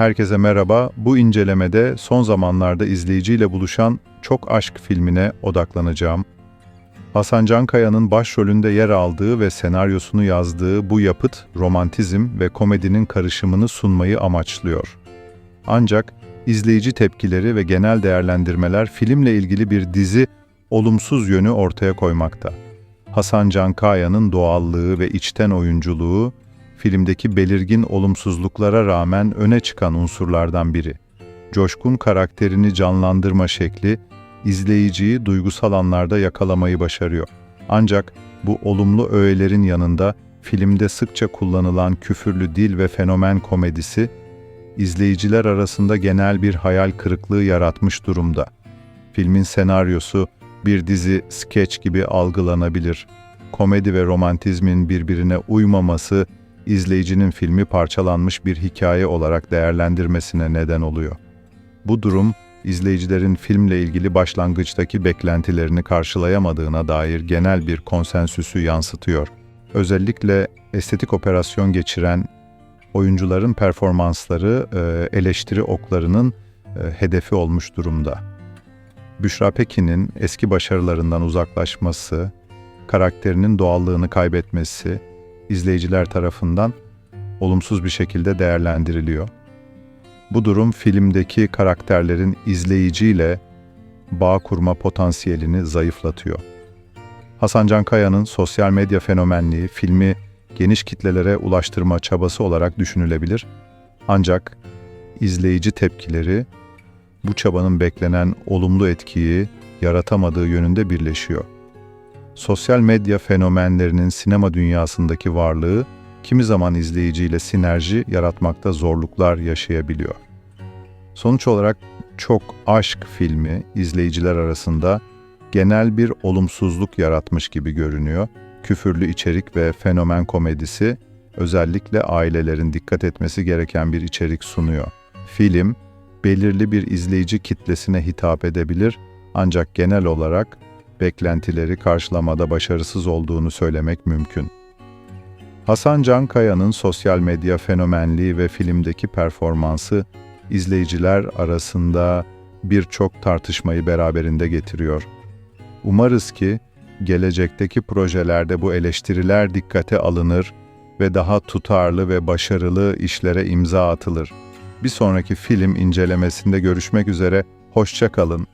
Herkese merhaba. Bu incelemede son zamanlarda izleyiciyle buluşan Çok Aşk filmine odaklanacağım. Hasan Cankaya'nın başrolünde yer aldığı ve senaryosunu yazdığı bu yapıt romantizm ve komedinin karışımını sunmayı amaçlıyor. Ancak izleyici tepkileri ve genel değerlendirmeler filmle ilgili bir dizi olumsuz yönü ortaya koymakta. Hasan Cankaya'nın doğallığı ve içten oyunculuğu filmdeki belirgin olumsuzluklara rağmen öne çıkan unsurlardan biri. Coşkun karakterini canlandırma şekli izleyiciyi duygusal anlarda yakalamayı başarıyor. Ancak bu olumlu öğelerin yanında filmde sıkça kullanılan küfürlü dil ve fenomen komedisi izleyiciler arasında genel bir hayal kırıklığı yaratmış durumda. Filmin senaryosu bir dizi skeç gibi algılanabilir. Komedi ve romantizmin birbirine uymaması izleyicinin filmi parçalanmış bir hikaye olarak değerlendirmesine neden oluyor. Bu durum izleyicilerin filmle ilgili başlangıçtaki beklentilerini karşılayamadığına dair genel bir konsensüsü yansıtıyor. Özellikle estetik operasyon geçiren oyuncuların performansları e, eleştiri oklarının e, hedefi olmuş durumda. Büşra Pekin'in eski başarılarından uzaklaşması, karakterinin doğallığını kaybetmesi izleyiciler tarafından olumsuz bir şekilde değerlendiriliyor. Bu durum filmdeki karakterlerin izleyiciyle bağ kurma potansiyelini zayıflatıyor. Hasan Can Kaya'nın sosyal medya fenomenliği filmi geniş kitlelere ulaştırma çabası olarak düşünülebilir. Ancak izleyici tepkileri bu çabanın beklenen olumlu etkiyi yaratamadığı yönünde birleşiyor. Sosyal medya fenomenlerinin sinema dünyasındaki varlığı kimi zaman izleyiciyle sinerji yaratmakta zorluklar yaşayabiliyor. Sonuç olarak Çok Aşk filmi izleyiciler arasında genel bir olumsuzluk yaratmış gibi görünüyor. Küfürlü içerik ve fenomen komedisi özellikle ailelerin dikkat etmesi gereken bir içerik sunuyor. Film belirli bir izleyici kitlesine hitap edebilir ancak genel olarak beklentileri karşılamada başarısız olduğunu söylemek mümkün. Hasan Cankaya'nın sosyal medya fenomenliği ve filmdeki performansı izleyiciler arasında birçok tartışmayı beraberinde getiriyor. Umarız ki gelecekteki projelerde bu eleştiriler dikkate alınır ve daha tutarlı ve başarılı işlere imza atılır. Bir sonraki film incelemesinde görüşmek üzere, hoşça kalın.